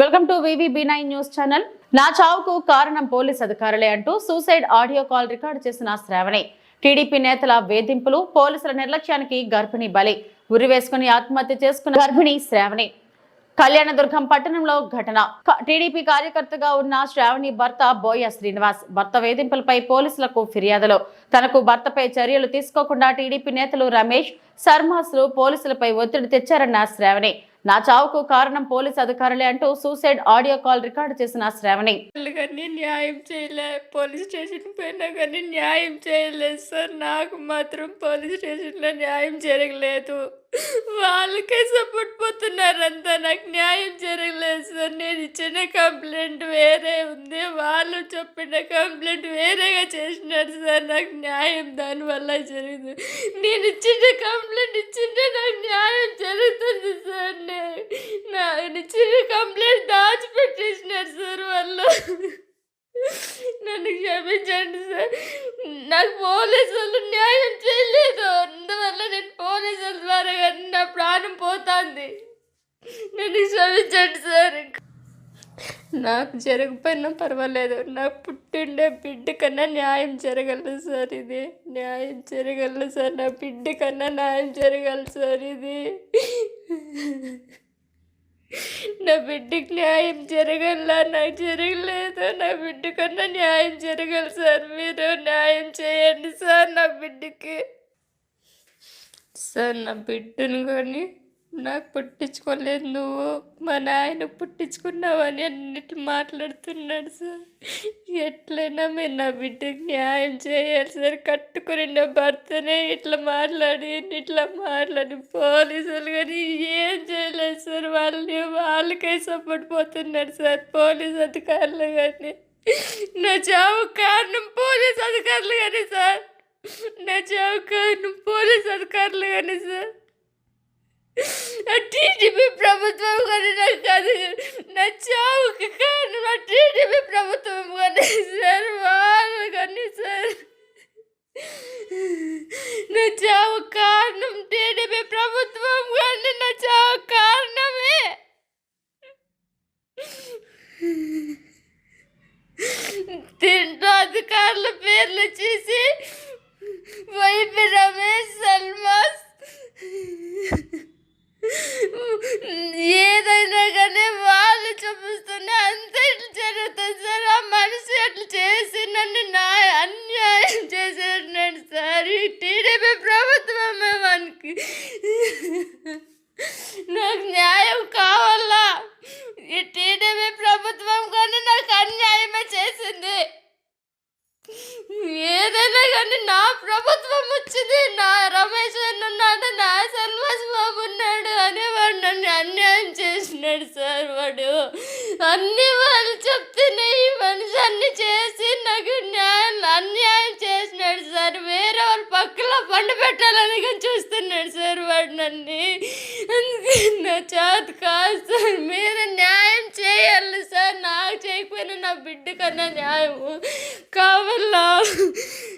Welcome to V V nine news channel. నా చావుకు కారణం పోలీస్ అధికారులే అంటూ సూసైడ్ ఆడియో కాల్ రికార్డు చేసిన శ్రావణి. టీడీపీ నేతల వేధింపులు పోలీసుల నిర్లక్ష్యానికి గర్భిణి బలి. ఉరివేసుకుని ఆత్మహత్య చేసుకున్న గర్భిణి శ్రావణి. కళ్యాణదుర్గం పట్టణంలో ఘటన. టీడీపీ కార్యకర్తగా ఉన్న శ్రావణి భర్త బోయ శ్రీనివాస్. భర్త వేధింపులపై పోలీసులకు ఫిర్యాదులు. తనకు భర్తపై చర్యలు తీసుకోకుండా టీడీపీ నేతలు రమేష్ శర్మాస్లు పోలీసులపై ఒత్తిడి తెచ్చారన్న శ్రావణి. నా చావుకు కారణం పోలీస్ అధికారులే అంటూ సూసైడ్ ఆడియో కాల్ రికార్డు చేసిన శ్రావణి. కానీ న్యాయం చేయలే. పోలీస్ స్టేషన్ పోయినా కానీ న్యాయం చేయలేదు సార్. నాకు మాత్రం పోలీస్ స్టేషన్లో న్యాయం జరగలేదు. వాళ్ళకే సపోర్ట్ పోతున్నారంతా. నాకు న్యాయం జరగలేదు సార్. నేను ఇచ్చిన కంప్లైంట్ వేరే ఉంది. చెప్పిన కంప్లైంట్ వేరేగా చేసినారు సార్. నాకు న్యాయం దానివల్ల జరిగింది. నేను ఇచ్చిన కంప్లైంట్ ఇచ్చింటే నాకు న్యాయం జరుగుతుంది సార్. నే- నేను ఇచ్చిన కంప్లైంట్ దాచిపెట్టేసినారు సార్ వాళ్ళు. నన్ను క్షమించండి సార్. నాకు పోలీసు వాళ్ళు న్యాయం చేయలేదు. అందువల్ల నేను పోలీసుల ద్వారా నా ప్రాణం పోతుంది. నన్ను క్షమించండి సార్. నాకు జరగకపోయినా పర్వాలేదు. నాకు పుట్టిండే బిడ్డ కన్నా న్యాయం జరగలదు సార్ ఇది. న్యాయం జరగలదు సార్. నా బిడ్డ కన్నా న్యాయం జరగాలి సార్ ఇది. నా బిడ్డకి న్యాయం జరగల్లా నాకు జరగలేదు. నా బిడ్డ కన్నా న్యాయం జరగదు సార్. మీరు న్యాయం చేయండి సార్ నా బిడ్డకి. సార్ నా బిడ్డను కానీ నాకు పుట్టించుకోలేదు నువ్వు. మా నాయన పుట్టించుకున్నావని అన్నిటి మాట్లాడుతున్నాడు సార్. ఎట్లయినా మీరు నా బిడ్డకి న్యాయం చేయాలి సార్. కట్టుకుని నా భర్తనే ఇట్లా మాట్లాడి ఇట్లా మాట్లాడి పోలీసులు కానీ ఏం చేయలేదు సార్. వాళ్ళని వాళ్ళకే సపోర్ట్ పోతున్నారు సార్ పోలీస్ అధికారులు కానీ. నా చావు కారణం పోలీస్ అధికారులు కానీ సార్. నా చావు కారణం పోలీస్ అధికారులు కానీ సార్. టీడీపీ ప్రభుత్వం కానీ నాకు కాదు. నా చావుకి కారణం ఆ టీడీపీ ప్రభుత్వం కానీ సార్ వాళ్ళు కానీ సార్. నా చావు కారణం టీడీపీ ప్రభుత్వం కానీ నా చావు కారణమే. తింటూ అధికారుల పేర్లు చేసి వైపి సల్మాస్ ఏదైనా కానీ వాళ్ళు చూపిస్తూనే అంతే ఇట్లా జరుగుతుంది సార్ ఆ మనిషి అట్లా చేసి నన్ను నా అన్యాయం చేసేసినాడు సార్ ఈ టీడీపీ ప్రభుత్వమే మనకి నాకు న్యాయం కావాలా ఈ టీడీపీ ప్రభుత్వం కానీ నాకు అన్యాయమే చేసింది ఏదైనా కానీ నా ప్రభుత్వం వచ్చింది నా రమేష్ అన్న ఉన్నాడు నా సల్మాస్ బాబు ఉన్నాడు అని వాడు నన్ను అన్యాయం చేసినాడు సార్ వాడు. అన్ని వాళ్ళు చెప్తేనే ఈ మనిషి అన్ని చేసి నాకు న్యాయం అన్యాయం చేసినాడు సార్. వేరే వాళ్ళ పక్కలో పండు పెట్టాలని కానీ చూస్తున్నాడు సార్ వాడు నన్ను. అందుకే నా చేత కాదు సార్. మీరు